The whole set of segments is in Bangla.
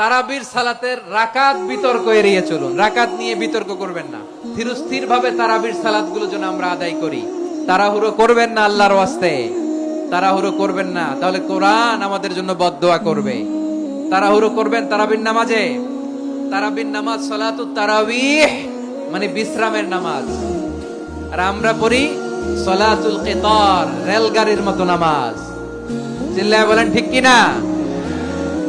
তারাবির সালাতের রাকাত বিতর্ক এড়িয়ে চলুন। রাকাত নিয়ে বিতর্ক করবেন না। ধীরস্থির ভাবে তারাবির সালাতগুলো যেন আমরা আদায় করি। তাড়াহুড়ো করবেন না আল্লাহর ওয়াস্তে। তাড়াহুড়ো করবেন না। তাহলে কোরআন আমাদের জন্য বদদোয়া করবে। তাড়াহুড়ো করবেন তারাবির নামাজে। তারাবির নামাজ সালাতু তারাবিহ মানে বিশ্রামের নামাজ। আর আমরা পড়ি সলাতুল কেতর, রেলগাড়ির মতো নামাজ। চিল্লায় বলেন ঠিক কি না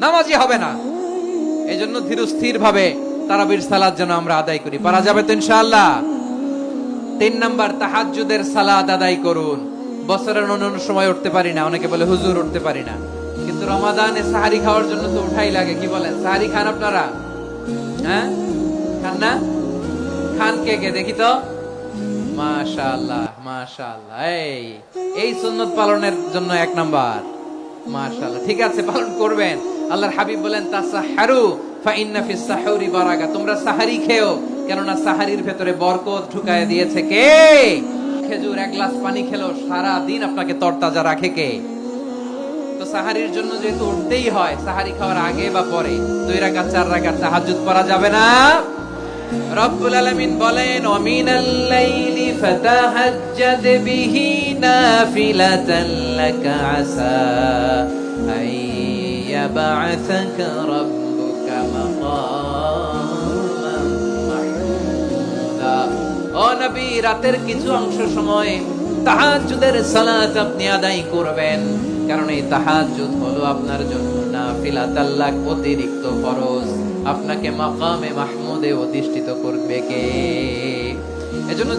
নামাজই হবে না। এই জন্য ধীরস্থির ভাবে তারাবির সালাদ যেন আমরা আদায় করি। পারা যাবে তো ইনশাআল্লাহ। তিন নাম্বার, তাহাজ্জুদের সালাদ আদায় করুন। বছরের অন্য সময় উঠতে পারি না। অনেকে বলে, হুজুর, উঠতে পারি না। কিন্তু রমাদানে সাহারি খাওয়ার জন্য তো উঠাই লাগে। কি বলেন? সাহারি খান আপনারা? হ্যাঁ? খান না? খান কে কে? দেখি তো। মাশাআল্লাহ মাশাআল্লাহ। এই এই সুন্নত পালনের জন্য এক নাম্বার। মাশাআল্লাহ, ঠিক আছে, পালন করবেন। আল্লাহর হাবিব বলেন, তাসাহারু ফা ইন্না ফিস বারাকা। তোমরা সাহারি খেও, কেননা সাহারির ভেতরে বরকত ঢুকায় দিয়েছে কে? খেজুর, এক গ্লাস পানি খেলো সারা দিন আপনাকে তরতাজা রাখে কে? তো সাহারির জন্য যেহেতু উঠতেই হয়, সাহারি খাওয়ার আগে বা পরে, দুই চার রাকাত তাহাজ্জুদ পড়া যাবে না। রব্বুল আলামিন বলেন ওয়ামিনাল লাইলি ফাতাহাজ্জাদ বিহি নাফিলাতান লাকা আসা আন ইয়াবআসাকা রাব্বুকা মাকামান মাহমুদা ও নবী, রাতের কিছু অংশ সময় তাহাজ্জুদের সালাত আপনি আদায় করবেন। কারণ এই তাহাজ্জুদ হলো আপনার জন্য না নাফিলাতাল্লাহ অতিরিক্ত ফরজ। আপনাকে মাকামে মাহমুদে অধিষ্ঠিত করবে কে?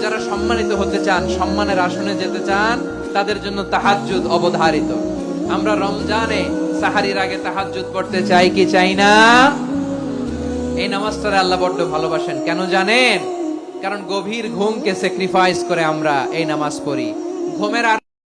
যারা সম্মানিত হতে চান, সম্মানের আসনে যেতে চান, তাদের জন্য তাহাজুদ অবধারিত। আমরা রমজানে সাহারির আগে তাহাজুদ পড়তে চাই কি চাই না? এই নামাজটারে আল্লাহ বড্ড ভালোবাসেন। কেন জানেন? কারণ গভীর ঘুমকে স্যাক্রিফাইস করে আমরা এই নামাজ পড়ি। ঘুমের আর